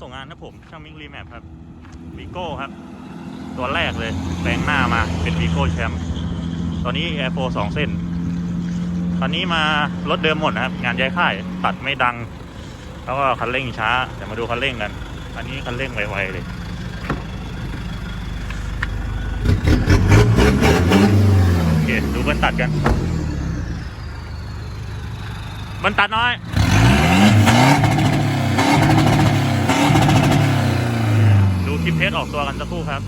ส่งงานนะผมช่างมิกรีแมปครับวีโก้ครับ ตัวแรกเลยแปลงหน้ามาเป็นวีโก้แชมป์ตอนนี้ Air 4 2เส้น ตอนนี้มารถเดิมหมดนะครับ งานย้ายค่ายตัดไม่ดัง แล้วก็คันเร่งช้าเดี๋ยวมาดูคันเร่งกัน อันนี้คันเร่งไวๆเลยโอเคดูเบิ้ลตัดกันเบิ้ลตัดน้อย คลิปเทสออกตัวกันสักครู่ครับ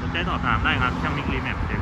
สนใจสอบถามได้ครับช่างมิกรีแมปเจกูพาครับ